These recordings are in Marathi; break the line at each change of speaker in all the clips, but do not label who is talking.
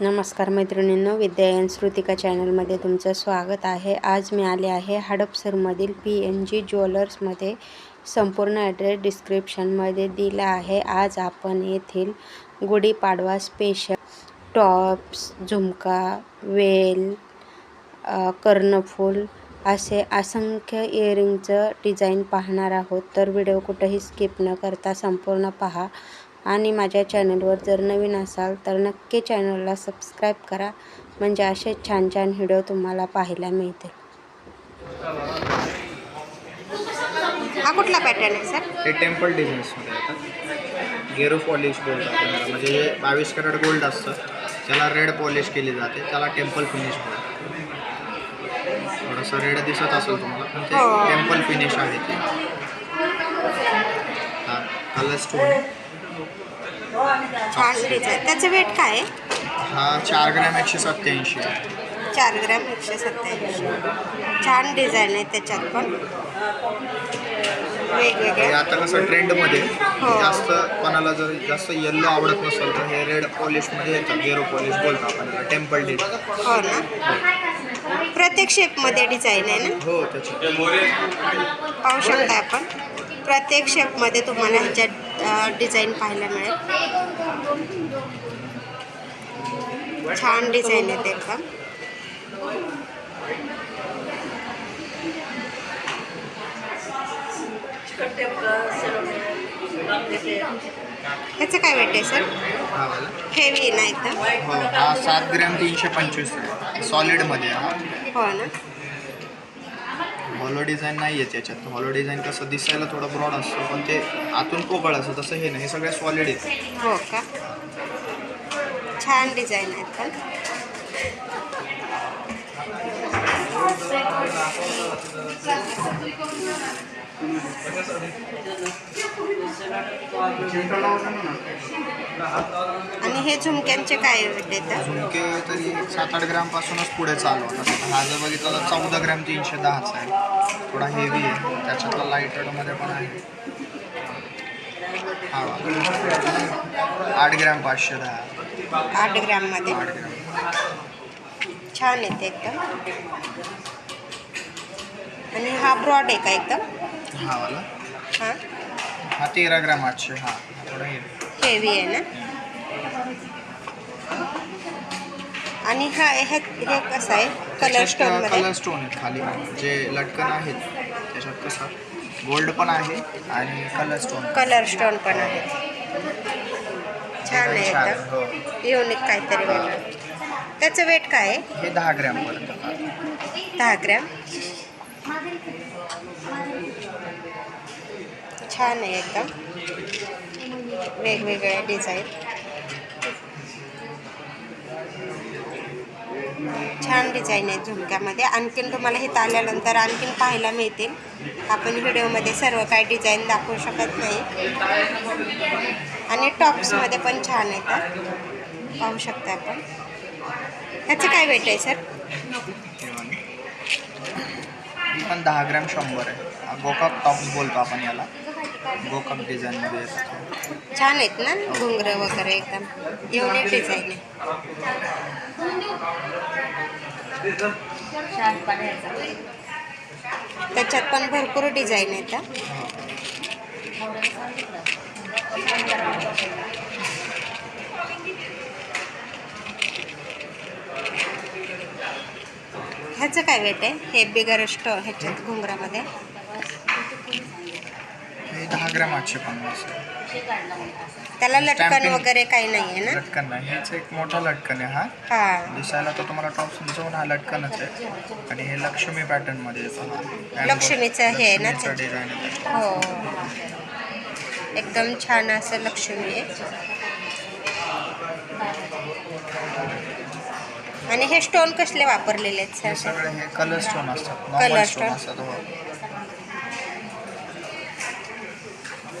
नमस्कार मैत्रिणींनो विद्यायन श्रुतिका चॅनलमध्ये तुमचं स्वागत आहे. आज मी आले आहे हडपसरमधील पी एन जी ज्वेलर्समध्ये. संपूर्ण ॲड्रेस डिस्क्रिप्शनमध्ये दिला आहे. आज आपण येथील गुढीपाडवा स्पेशल टॉप्स झुमका वेल कर्णफूल असे असंख्य इयरिंगचं डिझाईन पाहणार आहोत. तर व्हिडिओ कुठंही स्किप न करता संपूर्ण पहा. आणि माझ्या चॅनलवर जर नवीन असाल तर नक्की चॅनलला सबस्क्राईब करा. म्हणजे असे छान छान व्हिडिओ तुम्हाला पाहायला मिळतील. हा कुठला पॅटर्न आहे सर
हे टेम्पल डिझाईन्समध्ये येतात गेरो पॉलिश त्याला. म्हणजे हे बावीस कॅरेट गोल्ड असतं. त्याला रेड पॉलिश केली जाते. त्याला टेम्पल फिनिश बोलतात. थोडंसं रेड दिसत असेल तुम्हाला पण ते
हो.
टेम्पल फिनिश आहे ते. हा कलर स्टोन
छान डिझाईन त्याचं वेट काय आहे?
हा चार ग्रॅम एकशे सत्याऐंशी आहे
चार ग्रॅम एकशे सत्त्याऐंशी. छान डिझाईन आहे त्याच्यात पण.
हे आता कसं ट्रेंडमध्ये
हो.
जास्त कोणाला जर जास्त येल्लो आवडत नसेल तर हे रेड पॉलिशमध्ये येतं गेरो पॉलिश बोलतो आपण टेम्पल डिझाईन
हो ना. प्रत्येक शेपमध्ये डिझाईन आहे ना?
हो त्याच्यात
पाहू शकता आपण. प्रत्येक शेपमध्ये तुम्हाला ह्याच्यात डिझाईन पाहायला मिळेल. छान डिझाईन आहेत एकदम. ह्याचं काय वेट आहे सर हेवी ना एकदम?
हो हा सात ग्रॅम तीनशे पंचवीस सॉलिडमध्ये हो
ना.
हॉलो डिझाईन नाही आहेत याच्यात हॉलो डिझाईन कसं दिसायला थोडं ब्रॉड असतं पण ते आतून पोकळ असतं तसं हे नाही. हे सगळे सॉलिड आहे
हो का? छान डिझाईन आहेत पण. आणि हे झुमक्यांचे काय रेट येतात
झुमके तरी सात आठ ग्रॅमपासूनच पुढे चालू होतात. हा जर बघितलं तर चौदा ग्रॅम तीनशे दहाच आहे. थोडा हेवी आहे. त्याच्यातला लाइटमध्ये पण आहे. हा. आठ ग्रॅम पाचशे दहा.
आठ ग्रॅममध्ये
आठ ग्रॅम.
छान येते एकदम. आणि हा ब्रॉड आहे का एकदम?
हा वाला
हां?
हा तेरा ग्रॅम आठशे हा. हा थोडा हेवी
हेवी आहे ना? आणि हा हे हे कसं आहे? कलर स्टोनमध्ये
कलर स्टोन आहेत खाली. जे लटकन आहेत त्याच्यात कसं? गोल्ड पण आहे आणि कलर स्टोन
कलर स्टोन पण आहे. छान आहे एकदम
हो.
युनिक काहीतरी वेगळं. त्याचं वेट काय आहे?
हे दहा ग्रॅम पर्यंत.
दहा ग्रॅम. छान आहे एकदम. वेगवेगळ्या डिझाईन छान डिझाईन आहे झुमक्यामध्ये आणखीन तुम्हाला हे आल्यानंतर आणखीन पाहायला मिळतील. आपण व्हिडिओमध्ये सर्व काही डिझाईन दाखवू शकत नाही. आणि टॉप्समध्ये पण छान येतात पाहू शकता आपण. ह्याचं काय वेट आहे सर
पण दहा ग्रॅम शंभर आहे. हा गोकाक टॉप्स बोलतो आपण याला. गोकाक डिझाईनमध्ये
छान आहेत ना घुंगरं वगैरे एकदम. एवढे डिझाईन. आहे त्याच्यात पण भरपूर डिझाईन आहेत ह्याचं काय वेट आहे? हे बिगर स्टो ह्याच्यात घुंगरामध्ये?
हे दहा ग्रॅम आठशे पन्नास आहे.
त्याला लटकन
Stamping.
वगैरे काही नाही आहे ना?
लटकन नाही. हेच एक मोठा लटकन आहे हा.
हा.
दिसायला तर तुम्हाला टॉप समजवून हा लटकनच आहे. आणि हे लक्ष्मी पॅटर्नमध्ये येतं हा.
लक्ष्मीचं हे आहे ना ते?
लक्ष्मीचं आहे.
हो. एकदम छान असं लक्ष्मी आहे. आणि हे स्टोन कसले वापरलेले आहेत
हे
सर
सगळे हे कलर स्टोन असतात. Normal
stone.
स्टोन असतात हो.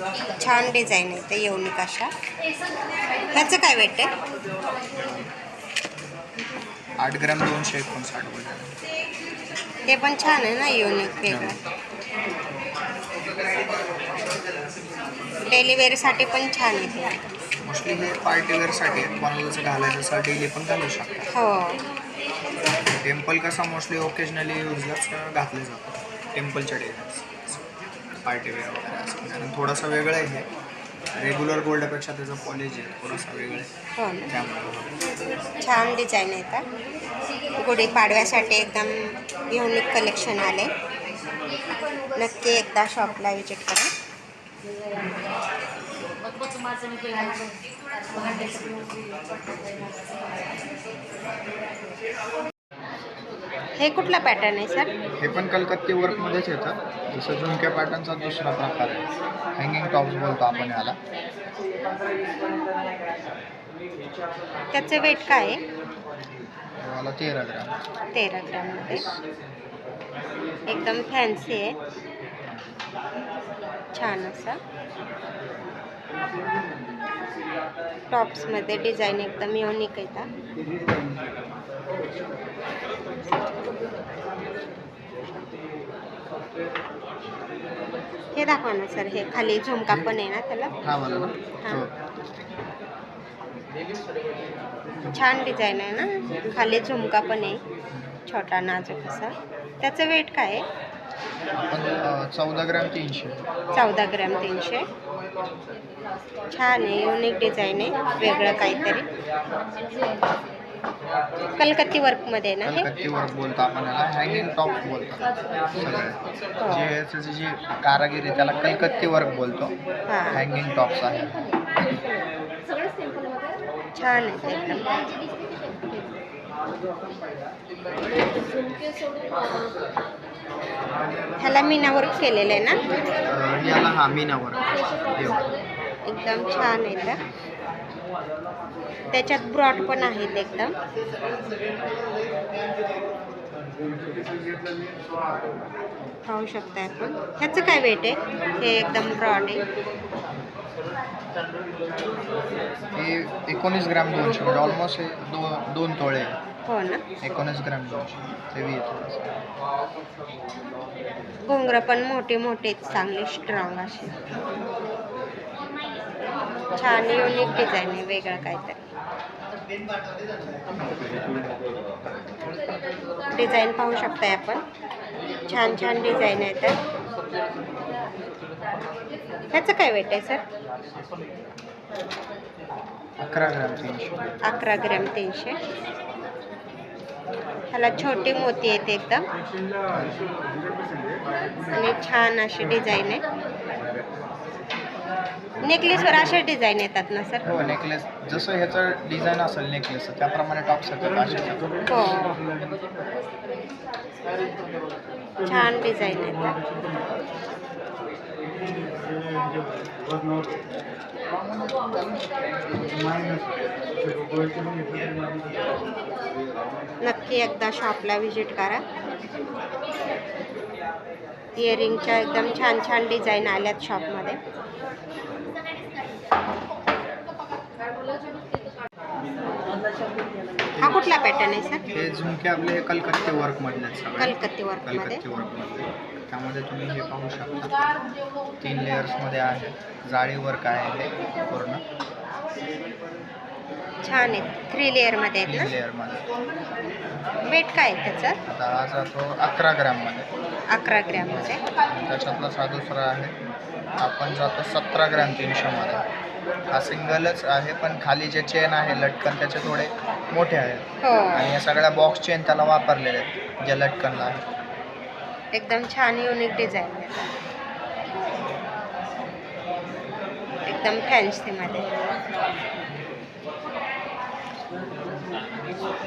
छान डिझाईन आहे ते युनिक अशा ह्याचं काय वेट आहे?
आठ ग्रॅम दोनशे एकोणसाठ
ते पण छान आहे ना युनिक वेगळं. डेली वेअरसाठी पण छान आहे ते.
मोस्टली हे पार्टीवेअरसाठी आहेत. कोणाला जसं घालायचं असेल डेली पण घालू शकता.
हो.
टेम्पल कसा मोस्टली ओकेजनली यूजलाच घातले जातात. टेम्पलच्या डिझाईन्स पार्टीवेअर वगैरे असं. आणि थोडंसं वेगळं आहे हे. रेग्युलर गोल्डपेक्षा त्याचं पॉलिश आहे थोडंसं वेगळं आहे.
हो ना.
त्यामुळे
छान डिझाईन येतात गुढीपाडव्यासाठी एकदम युनिक कलेक्शन आले. नक्की एकदा शॉपला विजिट करा. हे कुठला पॅटर्न आहे सर
हे पण कलकत्ती वर्कमध्येच येतं. जसं झुमक्या पॅटर्नचा दुसरा प्रकार आहे. हँगिंग टॉप्स बोलतो आपण याला.
त्याचं वेट काय आहे?
याला तेरा ग्राम.
तेरा ग्राममध्ये एकदम फॅन्सी आहे. छान असा टॉप्समध्ये डिझाईन एकदम युनिक येतात हे दाखवा ना सर. हे खाली झुमका पण आहे ना त्याला.
हा.
छान डिझाईन आहे ना. खाली झुमका पण आहे. छोटा नाजूक असा. त्याचं वेट काय आहे?
चौदा ग्रॅम तीनशे.
चौदा ग्रॅम तीनशे. छान आहे. युनिक डिझाईन आहे. वेगळं काहीतरी. कलकत्ती वर्कमध्ये ना हे?
कलकत्ती वर्क बोलतो आपण याला. हँगिंग टॉप्स बोलतात सगळे. जे याचं जे- कारागिरी त्याला कलकत्ती वर्क बोलतो.
हां.
हँगिंग टॉप्स आहे.
छान आहे ह्याला मीना वर्क केलेलं आहे ना?
अ, याला हा मीना वर्क.
एकदम छान आहे तर त्याच्यात ब्रॉड पण आहेत एकदम. पाहू शकता आपण. ह्याचं काय वेट आहे? हे एकदम ब्रॉड आहे.
हे एकोणीस ग्रॅम दोनशे म्हणजे ऑलमोस्ट दोन दोन तोळे.
हो ना.
एकोणीस ग्रॅम दोनशे.
घोंगरं पण मोठे मोठे चांगले स्ट्रॉंग असे. छान युनिक डिझाईन आहे वेगळं काहीतरी. डिझाईन पाहू शकताय आपण. छान छान डिझाईन आहेत ह्याचं काय वेट आहे सर
अकरा ग्रॅम तीनशे.
अकरा ग्रॅम तीनशे. ह्याला छोटे मोती आहेत एकदम. आणि छान अशी डिझाईन आहे. नेकलेसवर अशा डिझाईन येतात ना सर
हो नेकलेस जसं ह्याचं डिझाईन असेल नेकलेस त्याप्रमाणे टॉप्स येतात असे
हो. छान डिझाईन येतात. नक्की एकदा शॉपला व्हिजिट करा. इयरिंगच्या एकदम छान छान डिझाईन आल्यात शॉपमध्ये हा कुठला पॅटर्न आहे सर
हे झुमके आपले कलकत्ते वर्क मधले आहेत सगळे.
कलकत्ती वर्कमध्ये
कलकत्ते वर्क मधले त्यामध्ये तुम्ही हे पाहू शकता. तीन लेयर्समध्ये आहे. जाळी वर्क आहे हे पूर्ण.
छान आहे. थ्री लेअरमध्ये आहेत
तीन
ना?
लेअरमध्ये
वेट काय आहे त्याचं?
आता हा जातो अकरा ग्रॅममध्ये
अकरा ग्रॅममध्ये
त्याच्यातला हा दुसरा आहे. आपण जातो सतरा ग्रॅम तीनशेमध्ये हा सिंगलच आहे पण खाली जे चेन आहे लटकन त्याचे थोडे मोठे आहेत.
हो.
आणि या सगळ्या बॉक्स चेन त्याला वापरलेले आहेत ज्या लटकनला आहे.
एकदम छान युनिक डिझाईन एकदम फॅन्सीमध्ये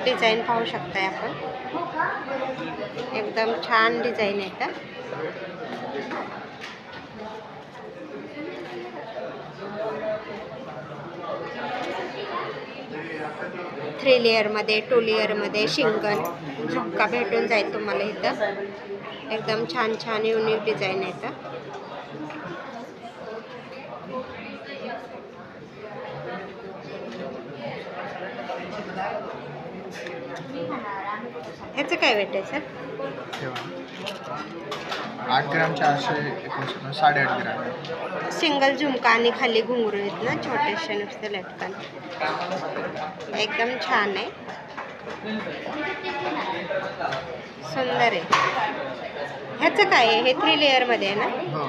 डिझाईन पाहू शकताय आपण. एकदम छान डिझाईन येतं थ्री लेअरमध्ये टू लेअरमध्ये शिंगल झुमका भेटून जाईल तुम्हाला इथं. एकदम छान छान युनिक डिझाईन आहे तर ह्याचं काय वेट आहे सर
आठ ग्रॅम चारशे एकोणसत्तर साडेआठ ग्रॅम.
सिंगल झुमका आणि खाली घुंगरू आहेत ना छोटेसे नुसते लटकन. एकदम छान आहे. सुंदर आहे. ह्याचं काय आहे? हे थ्री लेअरमध्ये आहे ना?
हो.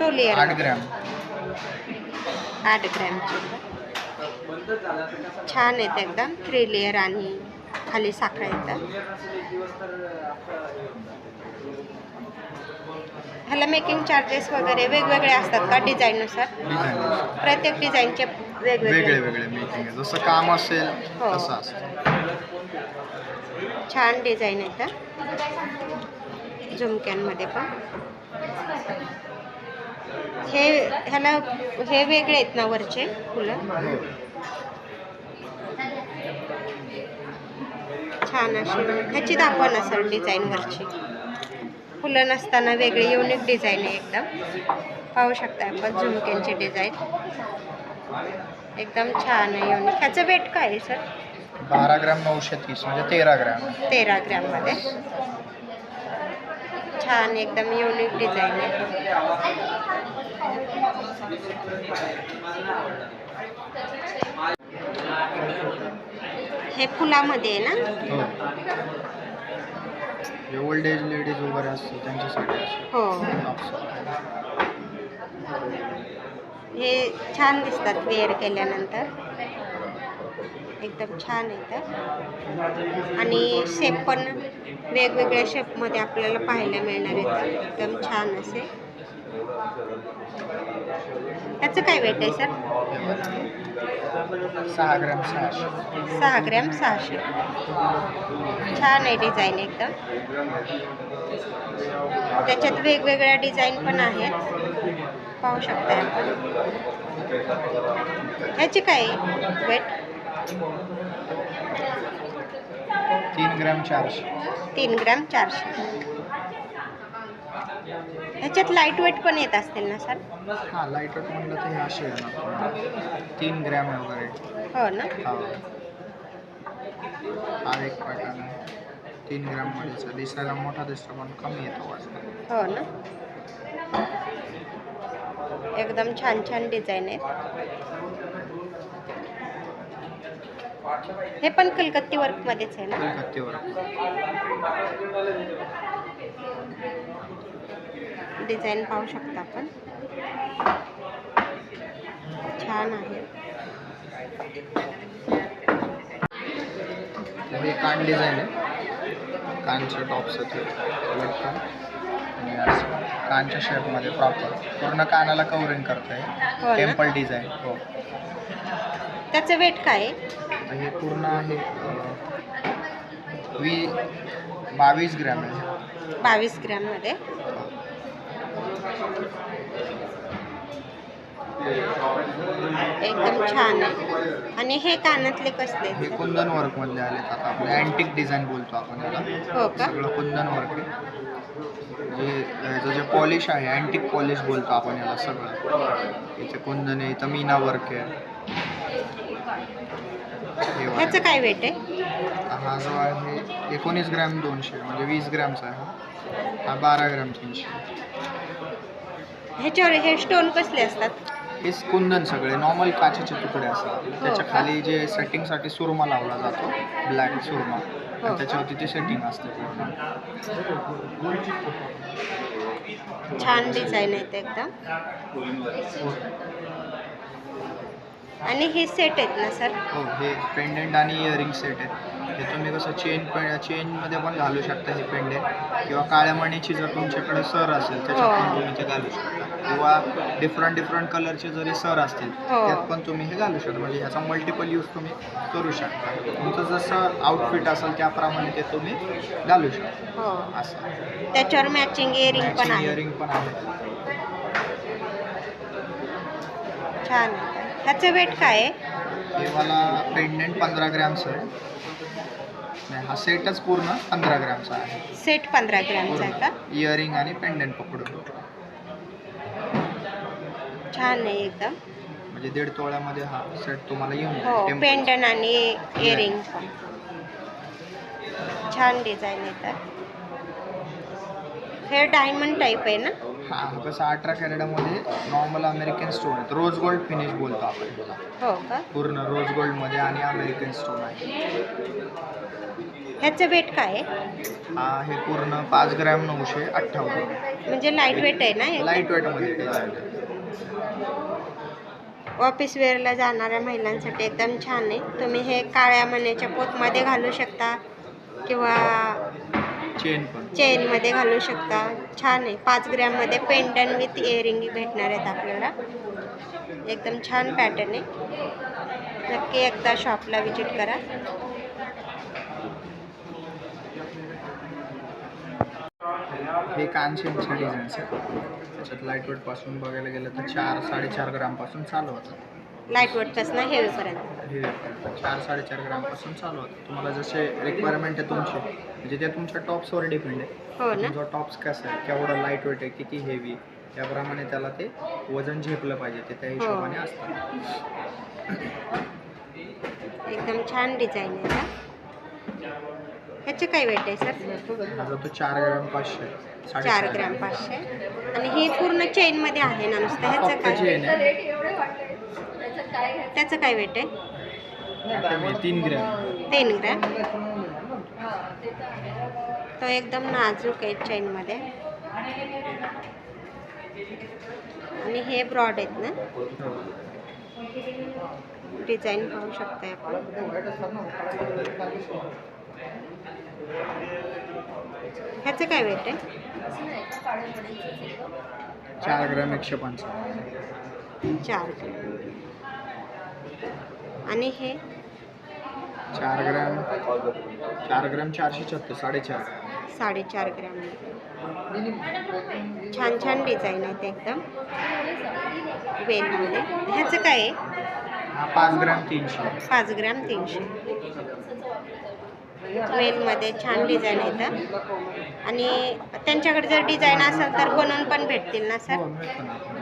टू लेअर
आठ ग्रॅम.
आठ ग्रॅमचे. छान आहेत एकदम. थ्री लेअर आणि खाली साखळं येतं ह्याला मेकिंग चार्जेस वगैरे वेगवेगळे असतात का डिझाईननुसार?
डिझाईन
प्रत्येक डिझाईनचे
वेगळे
वेगवेगळे.
वेगळे मेकिंग आहे. जसं काम असेल
हो.
तसं असतं.
छान डिझाईन येतं झुमक्यांमध्ये पण. हे ह्याला हे वेगळे आहेत ना वरचे फुलं?
हो.
छान अशी ह्याची दाखवा ना सर डिझाईन वरची फुलं नसताना वेगळी युनिक डिझाईन आहे एकदम. पाहू शकता आपण झुमक्यांची डिझाईन एकदम छान आहे युनिक ह्याचं वेट काय आहे सर?
बारा ग्रॅम नऊशे तीस म्हणजे तेरा ग्रॅम.
तेरा ग्रॅममध्ये छान एकदम युनिक डिझाईन आहे. हे फुलामध्ये आहे ना?
हो. ओल्ड एज लेडीज वगैरे असतील त्यांच्यासाठी
हो. हे छान दिसतात वेअर केल्यानंतर. एकदम छान येतं आणि शेप पण वेगवेगळ्या शेपमध्ये आपल्याला पाहायला मिळणार येतं एकदम छान असे. त्याचं काय वेट आहे सर
सहा ग्रॅम सहाशे.
सहा ग्रॅम सहाशे. छान आहे डिझाईन एकदम. त्याच्यात वेगवेगळ्या डिझाईन पण आहेत. पाहू शकता आपण. ह्याची काय वेट
तीन ग्रॅम चारशे.
तीन ग्रॅम चारशे. ह्याच्यात लाइट वेट पण येत असतील ना सर
हां लाइट वेट म्हणलं तर हे असे. तीन ग्रॅम वगैरे.
हो ना?
हा. हा एक पॅटर्न आहे. तीन ग्रॅममध्येचा दिसायला मोठा दिसतो पण कमी येतो वाजता
हो ना? एकदम छान छान डिझाईन आहेत हे पण कलकत्ती वर्कमध्येच आहे ना?
कलकत्तीवर
डिझाईन पाहू शकता आपण. छान आहे.
हे कान डिझाईन आहे. कानचं टॉपचं ते लटकन आणि असं कानच्या शेपमध्ये प्रॉपर पूर्ण कानाला कवरिंग करतं
ना?
टेम्पल डिझाईन हो.
त्याचं वेट काय
हे पूर्ण आहे वी बावीस ग्रॅम आहे.
बावीस ग्रॅममध्ये. एकदम छान आहे. आणि हे कानातले कसले?
हे कुंदन वर्क मधले आलेत आता आपले. अँटिक डिझाईन बोलतो आपण याला.
हो का?
सगळं कुंदन वर्क आहे. जे याचं जे पॉलिश आहे अँटिक पॉलिश बोलतो आपण याला सगळं. इथे कुंदन आहे इथं मीना वर्क आहे. हे.
ह्याचं काय वेट आहे?
हा जो आहे एकोणीस ग्रॅम दोनशे म्हणजे वीस ग्रॅमचा आहे. हा बारा ग्रॅम तीनशे.
ह्याच्यावर हे स्टोन कसले असतात?
हे कुंदन सगळे नॉर्मल काचेचे तुकडे असतात. त्याच्या
का?
खाली जे सेटिंगसाठी सुरमा लावला जातो ब्लॅक सुरमा आणि त्याच्यावरती ते सेटिंग असते.
छान डिझाईन आहेत एकदम. आणि हे सेट आहेत ना सर
हो हे पेंडेंट आणि इयरिंग सेट आहेत. हे तुम्ही कसं चेन चेनमध्ये पण घालू शकता हे पेंडेंट किंवा काळ्या मणीची जर तुमच्याकडे सर असेल त्याच्यात पण
हो.
तुम्ही ते घालू शकता. किंवा डिफरंट डिफरंट कलरचे जरी सर असतील
हो.
त्यात पण तुम्ही हे घालू शकता. म्हणजे ह्याचा मल्टिपल यूज तुम्ही करू शकता. तुमचं जसं आउटफिट असेल त्याप्रमाणे ते तुम्ही घालू शकता.
हो.
असं.
त्याच्यावर मॅचिंग इयरिंग पण आहे.
इयरिंग पण आहे.
छान. आहे ह्याचं वेट काय आहे?
हे मला पेंडेंट पंधरा ग्रॅमचं आहे. नाही हा सेटच पूर्ण पंधरा ग्रॅमचा आहे.
सेट पंधरा ग्रॅमचा आहे का?
इयरिंग आणि पेंडेंट पकडून.
छान आहे एकदम.
म्हणजे दीड तोळ्यामध्ये हा सेट तुम्हाला येऊन
हो
जाईल
पेंडन आणि इयरिंग पण छान डिझाईन येतात हे डायमंड टाईप आहे ना?
हा हा कसं अठरा कॅरेटामध्ये नॉर्मल अमेरिकन स्टोन आहेत. रोज गोल्ड फिनिश बोलतो आपण त्याला.
हो का?
पूर्ण रोज गोल्डमध्ये आणि अमेरिकन स्टोन आहे.
ह्याचं वेट काय आहे?
हा हे पूर्ण पाच ग्रॅम नऊशे अठ्ठावन्न.
म्हणजे लाइट वेट आहे ना हे?
लाइट वेटमध्ये
ऑफिस वेअरला जाणाऱ्या महिलांसाठी एकदम छान आहे. तुम्ही हे काळ्या मण्याच्या पोतमध्ये घालू शकता किंवा
चेन
चेनमध्ये घालू शकता. छान आहे. पाच ग्रॅममध्ये पेंडन विथ इयरिंग भेटणार आहेत आपल्याला. एकदम छान पॅटर्न आहे. नक्की एकदा शॉपला विजिट करा.
हे कानशेनच्या डिझाईन्स आहेत त्याच्यात लाइटपासून बघायला गेलं तर चार साडेचार ग्रामपासून चालू होतं.
लाइट वेटपासून हेवीपर्यंत
हे चार साडेचार ग्रामपासून चालू होतं. तुम्हाला जसे रिक्वायरमेंट आहे तुमची म्हणजे ते तुमच्या टॉप्सवर डिपेंड आहे.
हो ना.
तुमचा टॉप्स कसं आहे केवढं लाइट वेट आहे किती हेवी त्याप्रमाणे त्याला ते वजन झेपलं पाहिजे ते त्या हिशोबाने असतं.
एकदम छान डिझाईन आहे ह्याचे काय वेट आहे सर
तो चार ग्राम पाचशे
चार ग्रॅम. पाचशे. आणि हे पूर्ण चेनमध्ये आहे ना नुसतं? ह्याचं काय? त्याचं काय वेट आहे?
तीन ग्रॅम.
तीन ग्रॅम? तो एकदम नाजूक आहे चेनमध्ये आणि हे ब्रॉड आहेत ना? डिझाईन पाहू शकताय आपण. ह्याचं काय वेट आहे?
चार ग्रॅम एकशे पंचावन्न.
चार ग्रॅम. आणि हे?
चार ग्रॅम चार ग्रॅम चारशे छत्तीस साडेचार
साडेचार ग्रॅम. छान छान डिझाईन आहेत एकदम. वेलमध्ये. ह्याचं काय आहे?
पाच ग्रॅम तीनशे.
पाच ग्रॅम तीनशे. वेलमध्ये छान डिझाईन येतं. आणि त्यांच्याकडे जर डिझाईन असेल तर बनवून पण भेटतील ना
हो
सर
ना. आपण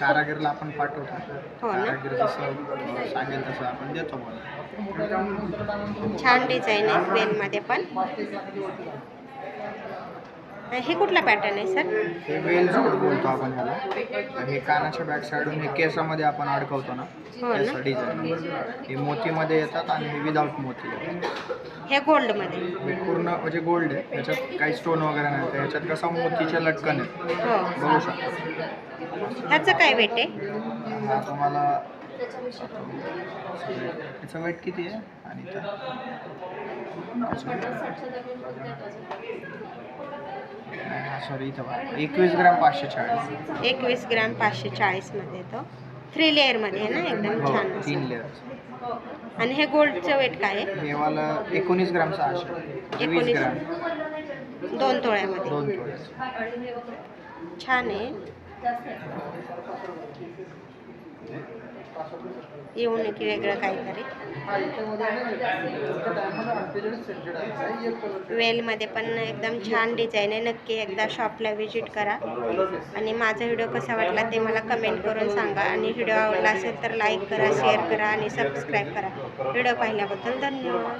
कारागीरला आपण पाठवतो.
हो ना.
कारागीर जसं सांगेल तसं आपण देतो.
छान डिझाईन आहे वेलमध्ये पण. हे कुठला पॅटर्न आहे सर
हे वेल जोड बोलतो आपण ह्याला हे कानाच्या बॅक साईडून हे केसामध्ये आपण अडकवतो ना
हो ना.
त्याचं डिझाईन हे मोतीमध्ये येतात आणि हे विदाऊट मोती.
हे गोल्डमध्ये
हे पूर्ण म्हणजे गोल्ड आहे. ह्याच्यात काही स्टोन वगैरे नाही. तर ह्याच्यात कसं मोतीचे लटकन आहे.
हो.
बघू शकतो.
ह्याचं काय वेट आहे?
हा तुम्हाला याचं वेट किती आहे? आणि सॉरी इथं. एकवीस ग्रॅम पाचशे चाळीस.
एकवीस ग्रॅम पाचशे चाळीसमध्ये येतो. थ्री लेअरमध्ये आहे ना एकदम
हो
छान
तीन
असं.
लेअर
आणि हे गोल्डचं वेट काय आहे?
हे मला एकोणीस ग्रॅम सहाशे. वीस
एकोणीस.
ग्रॅम.
दोन तोळ्यामध्ये.
दोन
छान आहे. येऊन की वेगळं काहीतरी. वेलमध्ये पण एकदम छान डिझाईन आहे. नक्की एकदा शॉपला व्हिजिट करा. आणि माझा व्हिडिओ कसा वाटला ते मला कमेंट करून सांगा. आणि व्हिडिओ आवडला असेल तर लाईक करा शेअर करा आणि सबस्क्राईब करा. व्हिडिओ पाहिल्याबद्दल धन्यवाद.